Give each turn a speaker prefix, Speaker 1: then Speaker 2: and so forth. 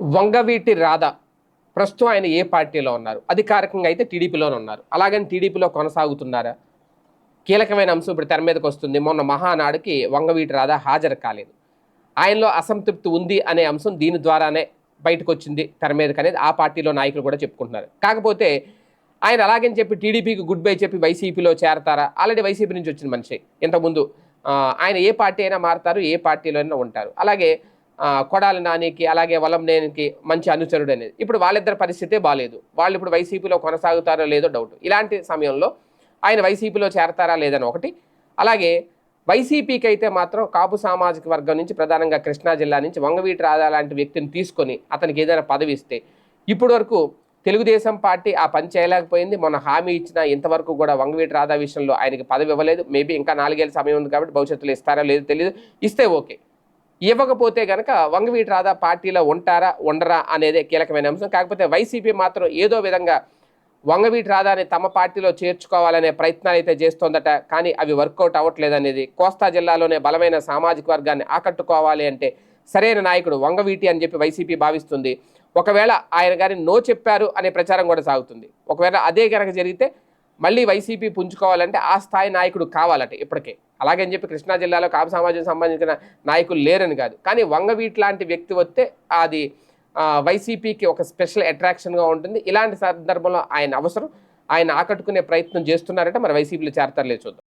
Speaker 1: వంగవీటి రాధ. ప్రస్తుతం ఆయన ఏ పార్టీలో ఉన్నారు? అధికారికంగా అయితే టీడీపీలోనే ఉన్నారు. అలాగని టీడీపీలో కొనసాగుతున్నారా? కీలకమైన అంశం ఇప్పుడు తెర మీదకి వస్తుంది. మొన్న మహానాడుకి వంగవీటి రాధ హాజరు కాలేదు. ఆయనలో అసంతృప్తి ఉంది అనే అంశం దీని ద్వారానే బయటకు వచ్చింది తెర మీదకి అనేది ఆ పార్టీలో నాయకులు కూడా చెప్పుకుంటున్నారు. కాకపోతే ఆయన అలాగని చెప్పి టీడీపీకి గుడ్ బై చెప్పి వైసీపీలో చేరతారా? ఆల్రెడీ వైసీపీ నుంచి వచ్చిన మనిషి. ఇంతకుముందు ఆయన ఏ పార్టీ అయినా మారతారు ఏ పార్టీలో అయినా ఉంటారు. అలాగే కొడాలి నానికి అలాగే వలంనేనికి మంచి అనుచరుడు అనేది. ఇప్పుడు వాళ్ళిద్దరి పరిస్థితే బాగాలేదు వాళ్ళు ఇప్పుడు వైసీపీలో కొనసాగుతారో లేదో డౌట్ ఇలాంటి సమయంలో ఆయన వైసీపీలో చేరతారా లేదని ఒకటి. అలాగే వైసీపీకి అయితే మాత్రం కాపు సామాజిక వర్గం నుంచి ప్రధానంగా కృష్ణా జిల్లా నుంచి వంగవీటి రాధా లాంటి వ్యక్తిని తీసుకొని అతనికి ఏదైనా పదవి ఇస్తే ఇప్పటి వరకు తెలుగుదేశం పార్టీ ఆ పని చేయలేకపోయింది. మొన్న హామీ ఇచ్చిన ఇంతవరకు కూడా వంగవీటి రాధా విషయంలో ఆయనకి పదవి ఇవ్వలేదు. మేబీ ఇంకా నాలుగేళ్ళ సమయం ఉంది కాబట్టి భవిష్యత్తులో ఇస్తారా లేదో తెలియదు ఇస్తే ఓకే. ఇవ్వకపోతే గనక వంగవీటి రాధా పార్టీలో ఉంటారా ఉండరా అనేదే కీలకమైన అంశం. కాకపోతే వైసీపీ మాత్రం ఏదో విధంగా వంగవీటి రాధాని తమ పార్టీలో చేర్చుకోవాలనే ప్రయత్నాలు అయితే చేస్తోందట. కానీ అవి వర్కౌట్ అవ్వట్లేదు అనేది కోస్తా జిల్లాలోనే బలమైన సామాజిక వర్గాన్ని ఆకట్టుకోవాలి అంటే సరైన నాయకుడు వంగవీటి అని చెప్పి వైసీపీ భావిస్తుంది. ఒకవేళ ఆయన గారిని నో చెప్పారు అనే ప్రచారం కూడా సాగుతుంది. ఒకవేళ అదే కనుక జరిగితే మళ్ళీ వైసీపీ పుంజుకోవాలంటే ఆ స్థాయి నాయకుడు కావాలట ఇప్పటికే. అలాగని చెప్పి కృష్ణా జిల్లాలో కాపు సమాజం సంబంధించిన నాయకులు లేరని కాదు. కానీ వంగవీటి లాంటి వ్యక్తి వస్తే అది వైసీపీకి ఒక స్పెషల్ అట్రాక్షన్గా ఉంటుంది. ఇలాంటి సందర్భంలో ఆయన అవసరం. ఆయన ఆకట్టుకునే ప్రయత్నం చేస్తున్నారంటే మరి వైసీపీలో చేరతారులే చూద్దాం.